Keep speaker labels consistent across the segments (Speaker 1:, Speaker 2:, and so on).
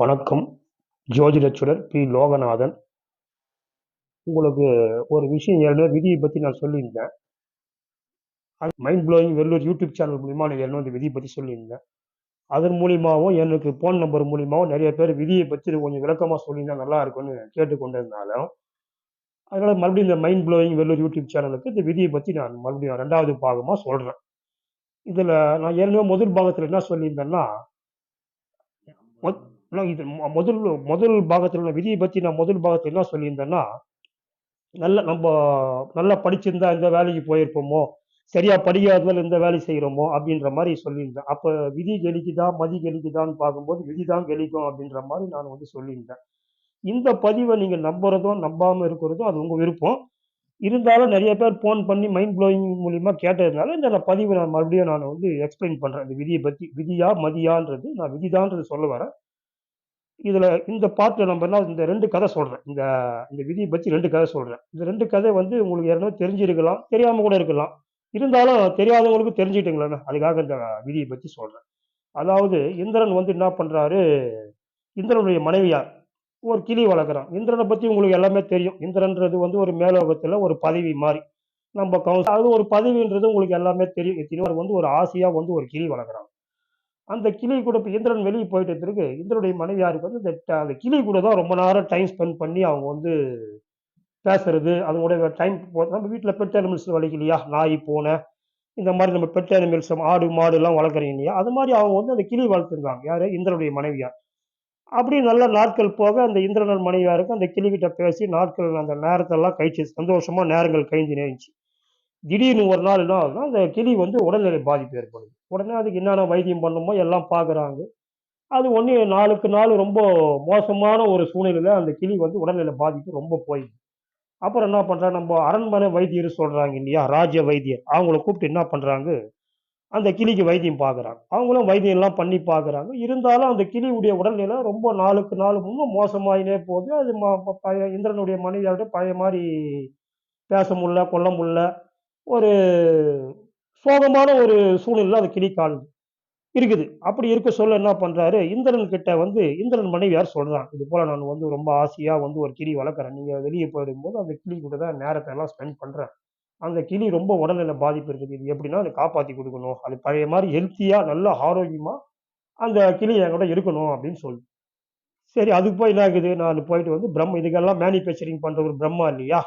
Speaker 1: வணக்கம். ஜோதிடச்சுடர் பி. லோகநாதன். உங்களுக்கு ஒரு விஷயம் ஏற்கனவே விதியை பற்றி நான் சொல்லியிருந்தேன். அது mind blowing Vellore YouTube channel மூலிமா நான் ஏற்கனவே அந்த விதியை பற்றி சொல்லியிருந்தேன். அதன் மூலியமாகவும் எனக்கு ஃபோன் நம்பர் மூலியமாகவும் நிறைய பேர் விதியை பற்றி கொஞ்சம் விளக்கமாக சொல்லியிருந்தா நல்லா இருக்கும்னு கேட்டுக்கொண்டிருந்தாலும் அதனால் மறுபடியும் இந்த மைண்ட் ப்ளோயிங் வெள்ளூர் யூடியூப் சேனலுக்கு இந்த விதியை பற்றி நான் மறுபடியும் ரெண்டாவது பாகமாக சொல்கிறேன் இதில் நான் ஏற்கனவே முதல் பாகத்தில் என்ன சொல்லியிருந்தேன்னா மொத்- நான் இது முதல் முதல் பாகத்தில் உள்ள விதியை பற்றி நான் முதல் பாகத்தில் என்ன சொல்லியிருந்தேன்னா நல்ல நம்ம நல்லா படிச்சிருந்தா இந்த வேலைக்கு போயிருப்போமோ சரியா படிக்காததால் இந்த வேலை செய்கிறோமோ அப்படின்ற மாதிரி சொல்லியிருந்தேன். அப்போ விதி கெலிக்குதா மதி கெலிக்குதான்னு பார்க்கும்போது விதி தான் கெலிக்கும் அப்படின்ற மாதிரி நான் வந்து சொல்லியிருந்தேன். இந்த பதிவை நீங்கள் நம்புறதும் நம்பாமல் இருக்கிறதும் அது உங்கள் விருப்பம். இருந்தாலும் நிறைய பேர் ஃபோன் பண்ணி மைண்ட் ப்ளோயிங் மூலியமாக கேட்டதுனால இந்த பதிவை நான் மறுபடியும் நான் வந்து எக்ஸ்பிளைன் பண்ணுறேன் இந்த விதியை பற்றி விதியா மதியான்றது நான் விதிதான்றது சொல்ல வரேன். இதில் இந்த பாட்டில் நம்ம என்ன இந்த ரெண்டு கதை சொல்கிறேன் இந்த இந்த விதியை பற்றி ரெண்டு கதை சொல்கிறேன் இந்த ரெண்டு கதை வந்து உங்களுக்கு ஏற்கனவே தெரிஞ்சிருக்கலாம் தெரியாமல் கூட இருக்கலாம். இருந்தாலும் தெரியாதவங்களுக்கு தெரிஞ்சுக்கிட்டுங்களேன் அதுக்காக இந்த விதியை பற்றி சொல்கிறேன் அதாவது இந்திரன் வந்து என்ன பண்ணுறாரு இந்திரனுடைய மனைவியார் ஒரு கிளி வளர்க்குறான். இந்திரனை பற்றி உங்களுக்கு எல்லாமே தெரியும். இந்திரன்றது வந்து ஒரு மேலோகத்தில் ஒரு பதவி மாதிரி நம்ம கவுன்சில் அது ஒரு பதவின்றது உங்களுக்கு எல்லாமே தெரியும். எத்தனையோ வந்து ஒரு ஆசையாக வந்து ஒரு கிளி வளர்க்குறான் அந்த கிளி கூட இப்போ இந்திரன் வெளியே போயிட்டு பிறகு இந்திரனுடைய மனைவியாருக்கு வந்து இந்த அந்த கிளி கூட தான் ரொம்ப நேரம் டைம் ஸ்பெண்ட் பண்ணி அவங்க வந்து பேசுறது அதனுடைய டைம் நம்ம வீட்டில் பெட் அனிமல்ஸ் வளர்க்கலையா நாய் பூனை இந்த மாதிரி நம்ம பெட் அனிமல்ஸ் ஆடு மாடு எல்லாம் வளர்க்குறீங்க இல்லையா? அது மாதிரி அவங்க வந்து அந்த கிளி வளர்த்துருக்காங்க யார்? இந்திரனுடைய மனைவியார். அப்படி நல்ல நாட்கள் போக அந்த இந்திரனர் மனைவியாருக்கு அந்த கிளிகிட்ட பேசி நாட்கள் அந்த நேரத்தெல்லாம் கழிச்சு சந்தோஷமாக நேரங்கள் கழிஞ்சு நேரிச்சு திடீர்னு ஒரு நாள் என்ன ஆகுதுன்னா அந்த கிளி வந்து உடல்நிலை பாதிப்பு ஏற்படுது. உடனே அதுக்கு என்னென்ன வைத்தியம் பண்ணணுமோ எல்லாம் பார்க்குறாங்க அது ஒன்று நாளுக்கு நாள் ரொம்ப மோசமான ஒரு சூழ்நிலையில் அந்த கிளி வந்து உடல்நிலை பாதிப்பு ரொம்ப போயிடுது. அப்புறம் என்ன பண்ணுறாங்க நம்ம அரண்மனை வைத்தியர் சொல்கிறாங்க இல்லையா ராஜ்ய வைத்தியர். அவங்கள கூப்பிட்டு என்ன பண்ணுறாங்க அந்த கிளிக்கு வைத்தியம் பார்க்குறாங்க அவங்களும் வைத்தியம்லாம் பண்ணி பார்க்குறாங்க இருந்தாலும் அந்த கிளியுடைய உடல்நிலை ரொம்ப நாளுக்கு நாள் இன்னும் மோசமாயினே போகுது. அது ப- பழைய இந்திரனுடைய மனைவியோட பழைய மாதிரி பேச முடில கொல்ல முடில ஒரு சோகமான ஒரு சூழ்நிலை அந்த கிளி காணுது இருக்குது. அப்படி இருக்க சொல்ல என்ன பண்ணுறாரு இந்திரன் கிட்ட வந்து இந்திரன் மனைவியார் சொல்கிறான் இது போல் நான் வந்து ரொம்ப ஆசையாக வந்து ஒரு கிளி வளர்க்குறேன். நீங்கள் வெளியே போயிடும்போது அந்த கிளி கூட தான் நேரத்தை எல்லாம் ஸ்பெண்ட் பண்ணுறேன் அந்த கிளி ரொம்ப உடல்நிலை பாதிப்பு இருக்குது. இது எப்படின்னா அதை காப்பாற்றி கொடுக்கணும். அது பழைய மாதிரி ஹெல்த்தியாக நல்ல ஆரோக்கியமாக அந்த கிளி என் கூட இருக்கணும் அப்படின்னு சொல்லி. சரி அதுக்கு போய் என்ன ஆகுது? நான் போயிட்டு வந்து பிரம்ம இதுக்கெல்லாம் மேனுஃபேக்சரிங் பண்ணுற ஒரு பிரம்மா இல்லையா?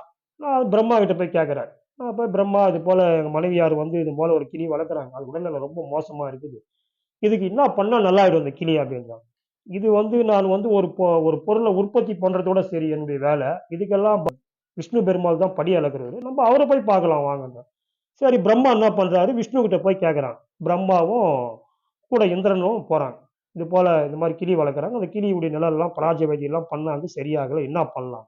Speaker 1: நான் பிரம்மா கிட்ட போய் கேட்குறேன் நான் போய் பிரம்மா இது போல் எங்கள் மனைவியார் வந்து இது போல் ஒரு கிளி வளர்க்குறாங்க. அது உடல்நிலை ரொம்ப மோசமாக இருக்குது. இதுக்கு என்ன பண்ணால் நல்லாயிடும் இந்த கிளி அப்படின்றாங்க. இது வந்து நான் வந்து ஒரு பொ- ஒரு பொருளை உற்பத்தி பண்ணுறதோட சரி என்னுடைய வேலை. இதுக்கெல்லாம் விஷ்ணு பெருமாள் தான் படி அளக்குறவர் நம்ம அவரை போய் பார்க்கலாம் வாங்க சரி பிரம்மா என்ன பண்ணுறாரு விஷ்ணு கிட்ட போய் கேட்குறான் பிரம்மாவும் கூட இந்திரனும் போகிறாங்க இது போல் இந்த மாதிரி கிளி வளர்க்குறாங்க. அந்த கிளியுடைய நிழல்லாம் பராஜ வைத்தியெல்லாம் பண்ணாங்க. சரியாகல என்ன பண்ணலாம்?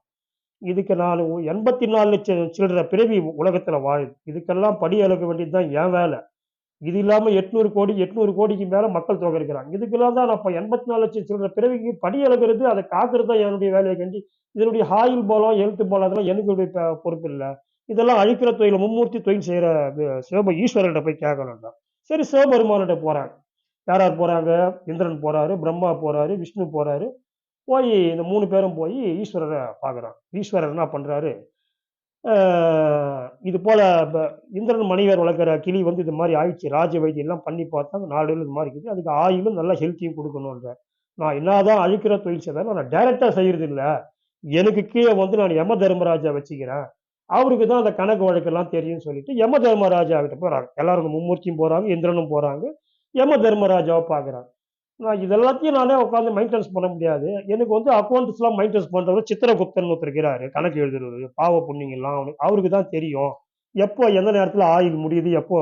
Speaker 1: இதுக்கு நான் எண்பத்தி நாலு லட்சம் சில்லற பிறவி உலகத்தில் வாழுது இதுக்கெல்லாம் படி அளக்க வேண்டியது தான் என் வேலை. இது இல்லாமல் எட்நூறு கோடி எட்நூறு கோடிக்கு மேலே மக்கள் தொகை இருக்கிறாங்க. இதுக்கெல்லாம் தான் நான் இப்போ எண்பத்தி நாலு லட்சம் சில்லற பிறவிக்கு படி அளக்கிறது அதை காக்கிறது தான் என்னுடைய வேலையை கண்டி இதனுடைய ஆயுள் பலம் எழுத்து போலம் அதெல்லாம் எனக்கு பொறுப்பு இல்லை. இதெல்லாம் அழிக்கிற தொழில் மும்மூர்த்தி தொழில் செய்கிற சிவப ஈஸ்வரர்கிட்ட போய் கேட்கணும்டா சரி சிவபெருமான்கிட்ட போகிறாங்க யார் யார் போகிறாங்க இந்திரன் போகிறாரு பிரம்மா போகிறாரு விஷ்ணு போகிறாரு போய் இந்த மூணு பேரும் போய் ஈஸ்வரரை பார்க்குறான் ஈஸ்வரர் என்ன பண்ணுறாரு இது போல் ப- இந்திரன் மணிவர் வளர்க்குற கிளி வந்து இது மாதிரி ஆயிடுச்சு. ராஜ வைத்தியெல்லாம் பண்ணி பார்த்தா நாடு இது மாதிரி இருக்குது. அதுக்கு ஆயிலும் நல்லா ஹெல்த்தியும் கொடுக்கணுன்ற நான் என்னதான் அழிக்கிற தொழில் செய்தாலும் நான் டைரெக்டாக செய்கிறது இல்லை எனக்கு கீழே வந்து நான் யம தர்மராஜா வச்சுக்கிறேன். அவருக்கு தான் அந்த கணக்கு வழக்கெல்லாம் தெரியும்னு சொல்லிட்டு யம தர்மராஜா கிட்ட போகிறாங்க எல்லாரும் மும்மூர்த்தியும் போகிறாங்க இந்திரனும் போகிறாங்க யம தர்மராஜாவை பார்க்குறாங்க. நான் இதெல்லாத்தையும் நானே உட்காந்து மெயின்டெனன்ஸ் பண்ண முடியாது. எனக்கு வந்து அக்கௌண்ட்ஸ்லாம் மெயின்டெனன்ஸ் பண்ணுறவர் சித்திரகுப்தன் ஒருத்தர் கணக்கு எழுதுறது பாவ புண்ணிங்கெல்லாம் அவனுக்கு அவருக்கு தான் தெரியும். எப்போ எந்த நேரத்தில் ஆயுள் முடியுது எப்போ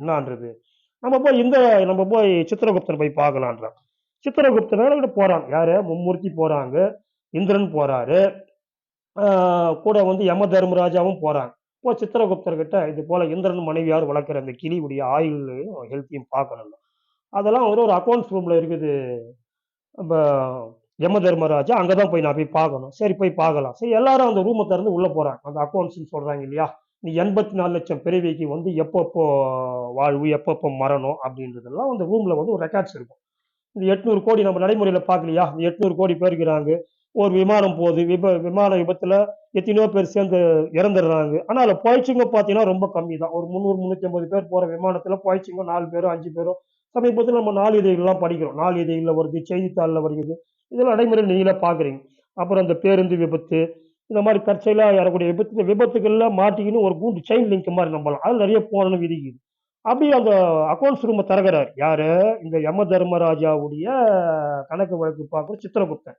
Speaker 1: என்னான்றது. நம்ம போய் இந்த நம்ம போய் சித்திரகுப்தன் போய் பார்க்கலான்றான் சித்திரகுப்தனோட போகிறாங்க யார்? மும்மூர்த்தி போகிறாங்க இந்திரன் போகிறாரு கூட வந்து யம தர்மராஜாவும் போகிறாங்க இப்போ சித்திரகுப்தர்கிட்ட இது போல இந்திரன் மனைவியார் வளர்க்குற அந்த கிளியுடைய ஆயுளையும் ஹெல்த்தையும் பார்க்கணும் அதெல்லாம் வந்து ஒரு அக்கௌண்ட்ஸ் ரூமில் இருக்குது. நம்ம யம தர்மராஜா அங்கே தான் போய் நான் போய் பார்க்கணும். சரி போய் பார்க்கலாம். சரி எல்லாரும் அந்த ரூமை திறந்து உள்ளே போகிறாங்க அந்த அக்கௌண்ட்ஸ்னு சொல்கிறாங்க இல்லையா? நீ எண்பத்தி நாலு லட்சம் பிறவிக்கு வந்து எப்பப்போ வாழ்வு எப்பப்போ மரணம் அப்படின்றதெல்லாம் அந்த ரூமில் வந்து ஒரு ரெக்கார்ட்ஸ் இருக்கும். இந்த எட்நூறு கோடி நம்ம நடைமுறையில் பார்க்கலையா? இந்த எட்நூறு கோடி பேர் இருக்கிறாங்க ஒரு விமானம் போகுது. விப விமான விபத்தில் எத்தனையோ பேர் சேர்ந்து இறந்துடுறாங்க. ஆனால் அதில் போயிடுச்சுங்க பார்த்தீங்கன்னா ரொம்ப கம்மி தான் ஒரு முந்நூறு முந்நூற்றி ஐம்பது பேர் போகிற விமானத்தில் போயிடுச்சுங்க நாலு பேரோ அஞ்சு பேரோ சமீபத்தில் நம்ம நாளிதழ்லாம் படிக்கிறோம். நாளிதழில் வருது செய்தித்தாளில் வருகிறது. இதெல்லாம் நடைமுறையில் நீங்களே பார்க்குறீங்க அப்புறம் அந்த பேருந்து விபத்து இந்த மாதிரி தற்செயலாக ஏறக்கூடிய விபத்து இந்த மாட்டிக்கின்னு ஒரு கூண்டு செயின் லிங்க் மாதிரி நம்பலாம். அது நிறைய போனன்னு விதிக்குது. அப்படி அந்த அக்கௌண்ட்ஸ் ரூமை திறகிறார் யார்? இந்த யம தர்மராஜாவுடைய கணக்கு வழக்கு பார்க்குற சித்திரகுப்தன்.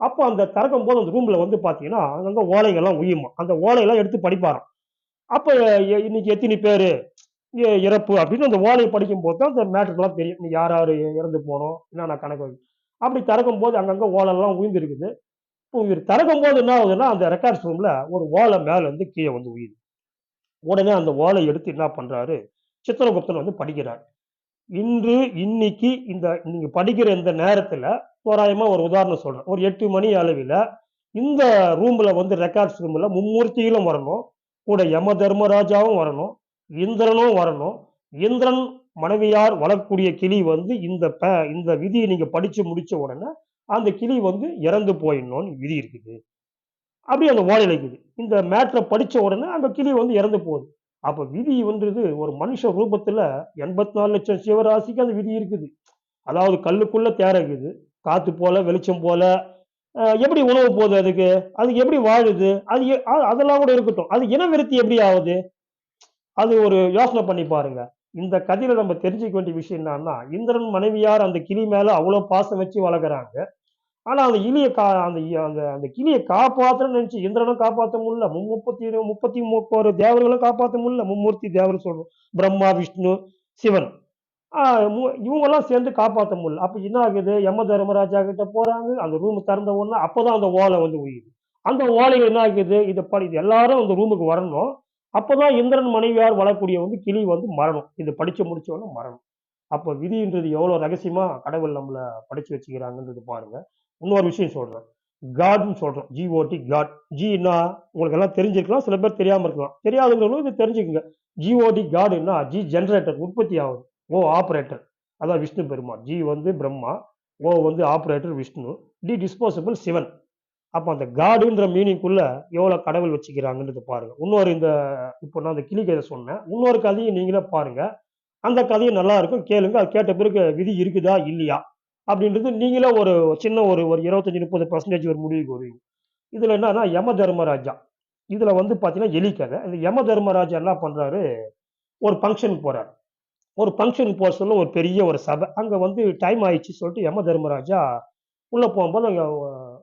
Speaker 1: அப்போ அந்த திறக்கும் போது அந்த ரூமில் வந்து பார்த்தீங்கன்னா அங்கங்கே ஓலைகள்லாம் உயுமா. அந்த ஓலையெல்லாம் எடுத்து படிப்பாராம். அப்போ இன்னைக்கு எத்தனை பேர்? இறப்பு அப்படின்னு அந்த ஓலையை படிக்கும் போது தான் அந்த மேட்ருக்கெல்லாம் தெரியும். நீ யார் யார் இறந்து போனோம் என்னென்ன கணக்கு வைக்கும் அப்படி திறக்கும் போது அங்கங்கே ஓலெல்லாம் உயிர்ந்து இருக்குது இப்போ இவர் திறக்கும் போது என்ன ஆகுதுன்னா அந்த ரெக்கார்ட்ஸ் ரூமில் ஒரு ஓலை மேலே வந்து கீழே வந்து உயிர். உடனே அந்த ஓலை எடுத்து என்ன பண்ணுறாரு சித்திரகுப்தன் வந்து படிக்கிறார். இன்று இன்னைக்கு இந்த நீங்கள் படிக்கிற இந்த நேரத்தில் தோராயமாக ஒரு உதாரணம் சொல்கிறேன் ஒரு எட்டு மணி அளவில் இந்த ரூமில் வந்து ரெக்கார்ட்ஸ் ரூமில் மும்மூர்த்திகளும் வரணும். கூட யம தர்மராஜாவும் வரணும். இந்திரனும் வரணும். இந்திரன் மனைவியார் வளரக்கூடிய கிளி வந்து இந்த ப- இந்த விதியை நீங்க படிச்சு முடிச்ச உடனே அந்த கிளி வந்து இறந்து போயிடணும்னு விதி இருக்குது. அப்படி அந்த ஓலையில இருக்குது இந்த மேட்ரை படிச்ச உடனே அந்த கிளி வந்து இறந்து போகுது. அப்ப விதி வந்துது ஒரு மனுஷ ரூபத்துல எண்பத்தி நாலு லட்சம் சிவராசிக்கு அந்த விதி இருக்குது. அதாவது கல்லுக்குள்ள தேரக்குது இருக்குது. காத்து போல வெளிச்சம் போல. எப்படி உணவு போகுது அதுக்கு? அது எப்படி வாழுது? அது எ- அதெல்லாம் கூட இருக்கட்டும். அது இனவிருத்தி எப்படி ஆகுது? அது ஒரு யோசனை பண்ணி பாருங்க. இந்த கதையில நம்ம தெரிஞ்சுக்க வேண்டிய விஷயம் என்னன்னா இந்திரன் மனைவியார் அந்த கிளி மேல அவ்வளவு பாசம் வச்சு வளர்க்குறாங்க. ஆனா அந்த இலிய கா அந்த அந்த அந்த கிளியை காப்பாத்தணும்னு நினைச்சு இந்திரனும் காப்பாத்த முடியல. முப்பத்தி முப்பத்தி முப்பது தேவர்களும் காப்பாத்த முடியல. மும்மூர்த்தி தேவர் சொல்றோம். பிரம்மா விஷ்ணு சிவன். இவங்கெல்லாம் சேர்ந்து காப்பாத்த முடியல. அப்ப என்ன ஆகுது? யம தர்மராஜா கிட்ட போறாங்க. அந்த ரூம் திறந்த உடனே அப்பதான் அந்த ஓலை வந்து உயிர். அந்த ஓலைகள் என்ன ஆகுது? இதை படி இது எல்லாரும் அந்த ரூமுக்கு வரணும். அப்போதான் இந்திரன் மனைவியார் வளரக்கூடிய வந்து கிளி வந்து மரணம் இது படிச்சு முடிச்சவொன்னே மரணம் அப்ப விதின்றது எவ்வளவு ரகசியமா கடவுள் நம்மள படிச்சு வச்சுக்கிறாங்கன்றது பாருங்க. இன்னொரு விஷயம் சொல்றேன். காட்னு சொல்றோம். ஜிஓடி காட் ஜின்னா உங்களுக்கு எல்லாம் தெரிஞ்சிருக்கலாம். சில பேர் தெரியாம இருக்கலாம். தெரியாதவங்களும் இது தெரிஞ்சுக்கங்க. ஜிஓடி காடுன்னா ஜி ஜென்ரேட்டர் உற்பத்தி ஆகுது. ஓ ஆப்ரேட்டர் அதான் விஷ்ணு பெருமாள் ஜி வந்து பிரம்மா. ஓ வந்து operator Vishnu. D disposable Sivan. அப்போ அந்த காடுன்ற மீனிங்குள்ள எவ்வளோ கடவுள் வச்சுக்கிறாங்கன்றது பாருங்க. இன்னொரு இந்த இப்போ நான் அந்த கிளி கதை சொன்னேன். இன்னொரு கதையும் நீங்களே பாருங்க. அந்த கதையும் நல்லா இருக்கும். கேளுங்க. அது கேட்ட பிறகு விதி இருக்குதா? இல்லையா? அப்படின்றது நீங்களே ஒரு சின்ன ஒரு ஒரு இருபத்தஞ்சி முப்பது பர்சன்டேஜ் ஒரு முடிவுக்கு வருவீங்க. இதில் என்னன்னா யம தர்மராஜா. இதில் வந்து பார்த்தீங்கன்னா எலி கதை இந்த யம தர்மராஜா என்ன பண்ணுறாரு ஒரு ஃபங்க்ஷனுக்கு போகிறார் ஒரு ஃபங்க்ஷனுக்கு போக சொல்ல ஒரு பெரிய ஒரு சபை. அங்கே வந்து டைம் ஆயிடுச்சு சொல்லிட்டு யம தர்மராஜா உள்ளே போகும்போது அங்கே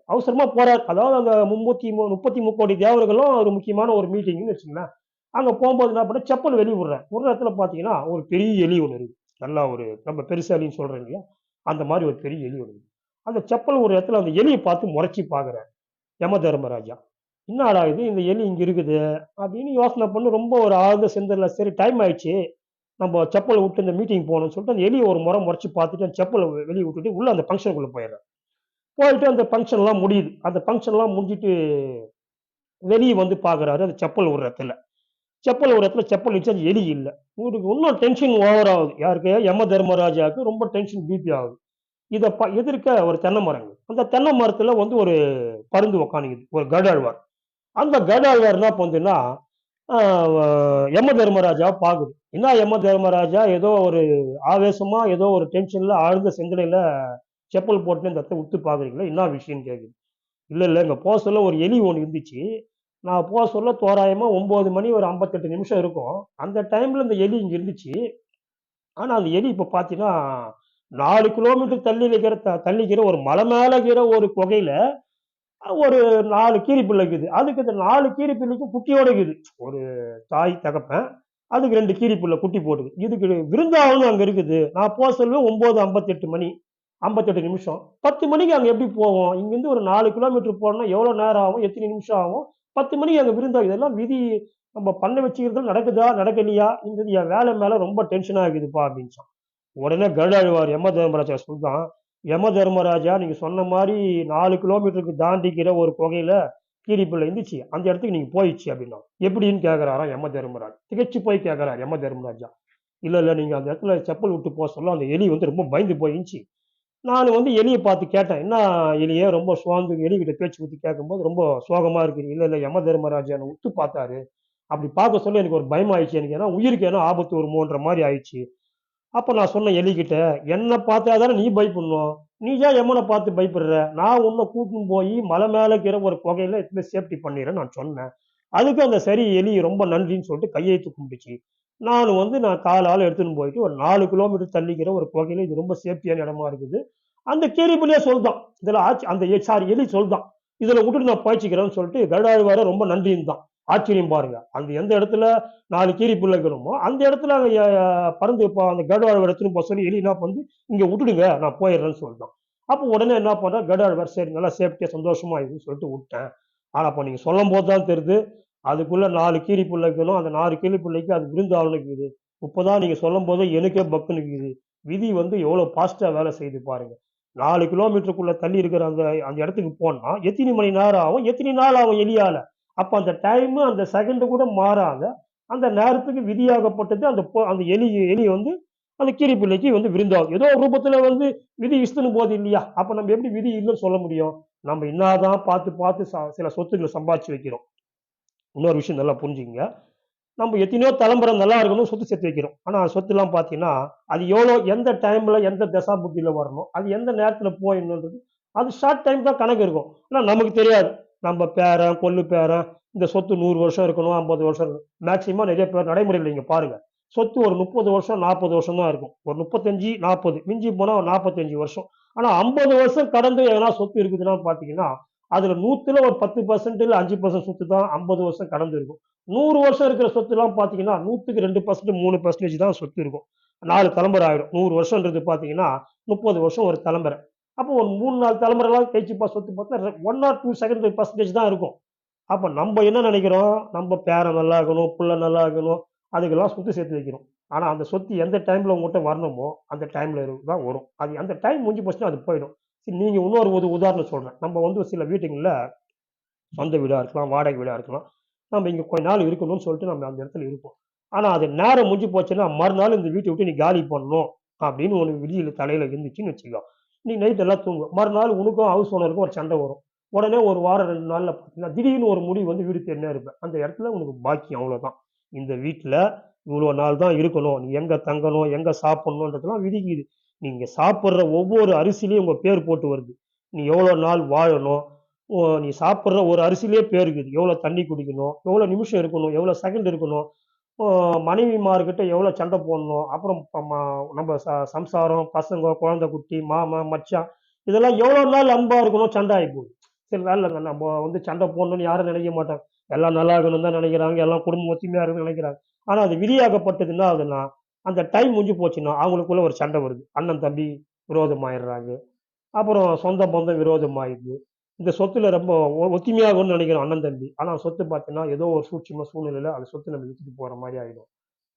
Speaker 1: அவசரமாக போகிறார் அதாவது அந்த முப்பத்தி மூ முப்பத்தி முக்கோடி தேவர்களும் ஒரு முக்கியமான ஒரு மீட்டிங்னு வச்சுங்களேன் அங்கே போகும்போது என்ன பண்ண செப்பல் வெளியே விடுறேன் ஒரு இடத்துல பார்த்தீங்கன்னா ஒரு பெரிய எலி ஒன்று இருக்குது நல்லா ஒரு நம்ம பெருசாலின்னு சொல்கிறேன் இல்லையா? அந்த மாதிரி ஒரு பெரிய எலி ஒன்று இருக்குது அந்த செப்பல் ஒரு இடத்துல அந்த எலியை பார்த்து முறைச்சி பார்க்குறேன் யம தர்மராஜா என்னடா இது? இந்த எலி இங்கே இருக்குது. அப்படின்னு யோசனை பண்ணி ரொம்ப ஒரு ஆழ்ந்த சிந்தரில் சரி டைம் ஆயிடுச்சு. நம்ம செப்பலை விட்டு இந்த மீட்டிங் போகணும்னு சொல்லிட்டு அந்த எலியை ஒரு முறை முறைச்சி பார்த்துட்டு அந்த செப்பலை வெளியே விட்டுட்டு உள்ளே அந்த ஃபங்க்ஷனுக்குள்ள போயிடுறேன் போயிட்டு அந்த ஃபங்க்ஷன்லாம் முடியுது. அந்த ஃபங்க்ஷன்லாம் முடிஞ்சிட்டு வெளியே வந்து பார்க்குறாரு. அந்த செப்பல் ஒரு இடத்துல செப்பல் ஒரு இடத்துல செப்பல் வச்சு அது எலி இல்லை. இவருக்கு இன்னும் டென்ஷன் ஓவர் ஆகுது. யாருக்கு? யம தர்மராஜாவுக்கு ரொம்ப டென்ஷன் பிபி ஆகுது. இதை ப எதிர்க்க ஒரு தென்னை மரங்க அந்த தென்னை மரத்தில் வந்து ஒரு பருந்து உக்காணிக்குது ஒரு கடாழ்வார். அந்த கடாழ்வார் என்ன? பண்ணுதுன்னா எம யம தர்மராஜா பார்க்குது. என்ன யம தர்மராஜா ஏதோ ஒரு ஆவேசமாக ஏதோ ஒரு டென்ஷனில் ஆழ்ந்த சிந்தனையில் செப்பல் போட்டு இந்த இடத்த விட்டு பார்க்குறீங்களா? என்ன விஷயம்னு கேட்குது இல்லை இல்லை இங்க போக சொல்ல ஒரு எலி ஒன்று இருந்துச்சு. நான் போக சொல்ல தோராயமாக ஒம்பது மணி ஒரு ஐம்பத்தெட்டு நிமிஷம் இருக்கும். அந்த டைமில் இந்த எலி இங்கே இருந்துச்சு. ஆனால் அந்த எலி இப்போ பார்த்தீங்கன்னா நாலு கிலோமீட்டர் தள்ளி இருக்கிற த- தள்ளிக்கிற ஒரு மலை மேலே இருக்கிற ஒரு குகையில் ஒரு நாலு கீரி பிள்ளை இருக்குது. அதுக்கு இந்த நாலு கீரி பிள்ளைக்கும் குட்டியோட இருக்குது. ஒரு தாய் தகப்பன் அதுக்கு ரெண்டு கீரி பிள்ளை குட்டி போடுது இதுக்கு விருந்தாவனம் அங்கே இருக்குது. நான் போக சொல்லுவேன் ஒம்பது ஐம்பத்தெட்டு மணி. ஐம்பத்தெட்டு நிமிஷம். பத்து மணிக்கு அங்கே எப்படி போவோம்? இங்கேருந்து ஒரு நாலு கிலோமீட்டர் போனோம்னா எவ்வளோ நேரம் ஆகும்? எத்தனை நிமிஷம் ஆகும்? பத்து மணிக்கு அங்கே விருந்தா இதெல்லாம் விதி நம்ம பண்ண வச்சுக்கிறது நடக்குதா நடக்கலையா? இந்த என் வேலை மேலே ரொம்ப டென்ஷன் ஆகுதுப்பா அப்படின்னு உடனே கருடாழ்வார் யம தர்மராஜா சொல்றான் யம தர்மராஜா நீங்கள் சொன்ன மாதிரி நாலு கிலோமீட்டருக்கு தாண்டிக்கிற ஒரு குகையில கீரிப்பிள்ளை இருந்துச்சு. அந்த இடத்துக்கு நீங்கள் போயிடுச்சு அப்படின்னா எப்படின்னு கேக்குறாராம் யம தர்மராஜ். திகைச்சு போய் கேட்குறாரு யம தர்மராஜா. இல்லை இல்லை நீங்கள் அந்த இடத்துல செப்பல் விட்டு போக சொல்ல அந்த எலி வந்து ரொம்ப பயந்து போயிருந்துச்சு நான் வந்து எலியை பார்த்து கேட்டேன். "என்ன எலியே ரொம்ப சோர்ந்து" எலிகிட்ட பேச்சு ஊற்றி கேட்கும்போது, "ரொம்ப சோகமாக இருக்குது இல்லை இல்லை யம தர்மராஜா என்ன உத்து பார்த்தாரு. அப்படி பார்க்க சொல்ல எனக்கு ஒரு பயமாயிடுச்சு எனக்கு. ஏன்னா உயிருக்கு ஏன்னா ஆபத்து வருமோன்ற மாதிரி ஆயிடுச்சு." அப்போ நான் சொன்னேன் எலிகிட்ட, "என்ன பார்த்தா தானே நீ பயப்படணும். நீ ஏன் எம்மனை பார்த்து பயப்படுற? நான் உன்னை கூட்டின்னு போய் மலை மேலே இருக்கிற ஒரு குகையில எடுத்துன்னு சேஃப்டி பண்ணிடுறேன் நான் சொன்னேன்." அதுக்கு அந்த சரி எலி ரொம்ப நன்றின்னு சொல்லிட்டு கையெழுத்து கும்பிடுச்சு நான் வந்து நான் காலால் எடுத்துன்னு போயிட்டு ஒரு நாலு கிலோமீட்டர் தள்ளிக்கிற ஒரு குகையில இது ரொம்ப சேஃப்டியான இடமா இருக்குது. அந்த கீரிப்புலியே சொல்தான். இதில் ஆட்சி அந்த எ சாரி எலி சொல்தான். இதில் விட்டுட்டு நான் பொழச்சுக்கிறேன்னு" சொல்லிட்டு கருடாழ்வார ரொம்ப நன்றின்தான். ஆச்சரியம் பாருங்க. அந்த எந்த இடத்துல 4 கீரிப்புள்ள இருக்கணுமோ, அந்த இடத்துல அங்க பறந்து இப்போ அந்த கருடாழ்வார எடுத்துன்னு போக சொல்லி எலி என்ன பண்ணுது, "இங்க விட்டுடுங்க நான் போயிடுறேன்னு சொல்லிட்டோம் அப்போ உடனே என்ன பண்ணுறேன் கருடாழ்வார், "சரி நல்லா சேஃப்டியா சந்தோஷமா இருக்குன்னு சொல்லிட்டு வுட்டேன். ஆனா அப்ப நீங்க சொல்லும்போது தான் தெரியுது, அதுக்குள்ளே நாலு கீரி பிள்ளைகளும் அந்த நாலு கீரி பிள்ளைக்கு அது விருந்தாளன்னு இருக்குது. நீங்கள் சொல்லும் போது எனக்கே பக்குன்னு இருக்குது. விதி வந்து எவ்வளோ ஃபாஸ்ட்டாக வேலை செய்து பாருங்கள் நாலு கிலோமீட்டருக்குள்ளே தள்ளி இருக்கிற அந்த அந்த இடத்துக்கு போனால் எத்தனை மணி நேரம் ஆகும்? எத்தனை நாள் ஆகும் எலியால் அப்போ அந்த டைமு, அந்த செகண்டு கூட மாறாத, அந்த நேரத்துக்கு விதியாகப்பட்டது அந்த அந்த எலி எலி வந்து அந்த கீரி பிள்ளைக்கு வந்து விருந்தாகும். ஏதோ ரூபத்தில் வந்து விதி இஸ்துன்னு போகுது இல்லையா? அப்போ நம்ம எப்படி விதி இல்லைன்னு சொல்ல முடியும்? நம்ம இன்னாதான் பார்த்து, பார்த்து ச சில சொத்துக்களை சம்பாதிச்சு வைக்கிறோம். இன்னொரு விஷயம் நல்லா புரிஞ்சுங்க நம்ம எத்தனையோ தலைமுறை நல்லா இருக்கணும் சொத்து சேர்த்து வைக்கிறோம். ஆனால் சொத்துலாம் பார்த்தீங்கன்னா, அது எவ்வளோ எந்த டைமில் எந்த தசா புத்தியில் வரணும், அது எந்த நேரத்தில் போயிடணுன்றது, அது ஷார்ட் டைம் தான் கணக்கு இருக்கும். ஆனால் நமக்கு தெரியாது. நம்ம பேரன், கொள்ளு பேரன், இந்த சொத்து நூறு வருஷம் இருக்கணும், 50 வருஷம் இருக்கணும். மேக்ஸிமம் நிறைய பேர் நடைமுறையில் நீங்கள் பாருங்கள் சொத்து ஒரு 30 வருஷம், 40 வருஷம் தான் இருக்கும். ஒரு 35, 40 மிஞ்சி போனால் ஒரு 45 வருஷம். ஆனால் ஐம்பது வருஷம் கடந்து எதனா சொத்து இருக்குதுன்னா பார்த்தீங்கன்னா, அதுல 100ல ஒரு 10% இல்ல அஞ்சு பர்சன்ட் சொத்து தான் 50 வருஷம் கடந்து இருக்கும். நூறு வருஷம் இருக்கிற சொத்துலாம் பார்த்தீங்கன்னா, 100க்கு 2% 3% தான் சொத்து இருக்கும். நாலு தலைமுறை ஆயிடும். நூறு வருஷம்ன்றது பார்த்தீங்கன்னா, 30 வருஷம் ஒரு தலைமுறை. அப்போ ஒரு 3, 4 தலைமுறைலாம் கழிச்சுப்பா சொத்து பார்த்தா one or two second percentage தான் இருக்கும். அப்ப நம்ம என்ன நினைக்கிறோம் நம்ம பேரன் நல்லா இருக்கணும், பிள்ளை நல்லா இருக்கணும், அதுக்கெல்லாம் சொத்து சேர்த்து வைக்கிறோம். ஆனா அந்த சொத்து எந்த டைம்ல உங்கள்கிட்ட வரணுமோ, அந்த டைம்ல தான் வரும். அது அந்த டைம் முடிஞ்சு போச்சுன்னா அது போயிடும். நீங்கள் இன்னொரு ஒரு உதாரணம் சொல்கிறேன் நம்ம வந்து சில வீட்டுங்களில் சொந்த வீடாக இருக்கலாம், வாடகை வீடாக இருக்கலாம். நம்ம இங்கே கொஞ்ச நாள் இருக்கணும்னு சொல்லிட்டு நம்ம அந்த இடத்துல இருப்போம். ஆனால் அது நேரம் முடிஞ்சு போச்சுன்னா, மறுநாள் இந்த வீட்டை விட்டு நீ காலி பண்ணணும் அப்படின்னு உனக்கு விடியில் தலையில் இருந்துச்சுன்னு வச்சுக்கோ. நீ நைட் எல்லாம் தூங்கும் மறுநாள் உனக்கும் ஹவுஸ் ஓனருக்கும் ஒரு சண்டை வரும். உடனே ஒரு வாரம் ரெண்டு நாளில் பார்த்தீங்கன்னா, திடீர்னு ஒரு முடிவு வந்து வீடு தேடினே இருப்பேன் அந்த இடத்துல உனக்கு பாக்கியம் அவ்வளோதான். இந்த வீட்டில் இவ்வளோ நாள் தான் இருக்கணும். நீ எங்கே தங்கணும், எங்கே சாப்பிட்ணுன்றதுலாம் விதிக்குது. நீங்கள் சாப்பிட்ற ஒவ்வொரு அரிசிலையும் உங்கள் பேர் போட்டு வருது. நீ எவ்வளோ நாள் வாழணும், ஓ நீ சாப்பிட்ற ஒரு அரிசிலே பேர் இருக்குது. எவ்வளோ தண்ணி குடிக்கணும், எவ்வளோ நிமிஷம் இருக்கணும், எவ்வளோ செகண்ட் இருக்கணும், மனைவிமார்கிட்ட எவ்வளோ சண்டை போடணும், அப்புறம் நம்ம ச சம்சாரம், பசங்க, குழந்தை குட்டி, மாமா மச்சான் இதெல்லாம் எவ்வளோ நாள் அன்பாக இருக்கணும், சண்டை ஆயி போகுது. சில இல்லைங்க நம்ம வந்து சண்டை போடணும்னு யாரும் நினைக்க மாட்டாங்க. எல்லாம் நல்லா இருக்கணும் தான் நினைக்கிறாங்க. எல்லாம் குடும்பம் ஒத்துமையாக இருக்கணும்னு நினைக்கிறாங்க. ஆனால் அது விதியாகப்பட்டது என்ன ஆகுதுன்னா, அந்த டைம் முடிஞ்சு போச்சுன்னா, அவங்களுக்குள்ள ஒரு சண்டை வருது. அண்ணன், தம்பி விரோதமாயிடுறாங்க. அப்புறம் சொந்த பந்தம் விரோதமாயிடுது. இந்த சொத்துல ரொம்ப ஒத்துமையாகும்னு நினைக்கிறோம் அண்ணன், தம்பி. ஆனால் சொத்து பார்த்தீங்கன்னா, ஏதோ ஒரு சூட்சும சூழ்நிலையில் அந்த சொத்து நம்ம விற்றுட்டு போகிற மாதிரி ஆகிடும்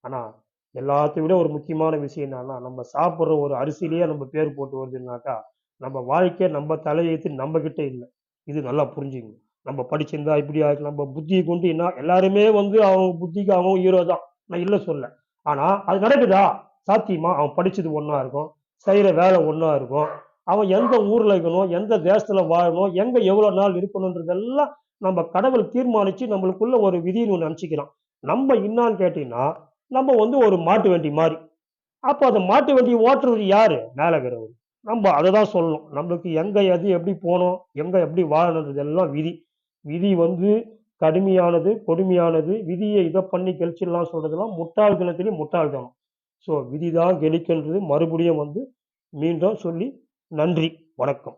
Speaker 1: ஆனால் எல்லாத்தையும் விட ஒரு முக்கியமான விஷயம் என்னன்னா, நம்ம சாப்பிட்ற ஒரு அரிசியிலேயே நம்ம பேர் போட்டு வருதுன்னாக்கா, நம்ம வாழ்க்கை நம்ம தலையெழுத்து நம்ம கிட்டே இல்லை இது நல்லா புரிஞ்சுங்க நம்ம படிச்சிருந்தா இப்படி ஆயிருக்கலாம். நம்ம புத்தியை கொண்டு என்ன எல்லாருமே வந்து அவங்க புத்திக்கு அவன் ஹீரோ தான். நான் இல்லை சொல்லலை ஆனா அது நடக்குதா? சாத்தியமா? அவன் படிச்சது ஒன்றா இருக்கும். செய்கிற வேலை ஒன்றா இருக்கும். அவன் எந்த ஊர்ல இருக்கணும், எந்த தேசத்துல வாழணும், எங்க எவ்வளோ நாள் இருக்கணும்ன்றதெல்லாம் நம்ம கடவுள் தீர்மானிச்சு நம்மளுக்குள்ள ஒரு விதின்னு ஒன்று அனுப்பிச்சுக்கிறான். நம்ம என்னான்னு கேட்டீங்கன்னா, நம்ம வந்து ஒரு மாட்டு வண்டி மாதிரி அப்போ அந்த மாட்டு வண்டி ஓட்டுறது யாரு? மேலே இருக்கிறவரு. நம்ம அததான் சொல்லணும். நம்மளுக்கு எங்க எது எப்படி போகணும் எங்க எப்படி வாழணுன்றதெல்லாம் எல்லாம் விதி. விதி வந்து கடுமையானது, கொடுமையானது. விதியை இதை பண்ணி கழிச்சிடலாம் முட்டாள் முட்டாள்தனத்திலே முட்டாள்தனம். ஸோ விதி தான் கெலிக்குன்றது மறுபடியும் வந்து மீண்டும் சொல்லி நன்றி. வணக்கம்.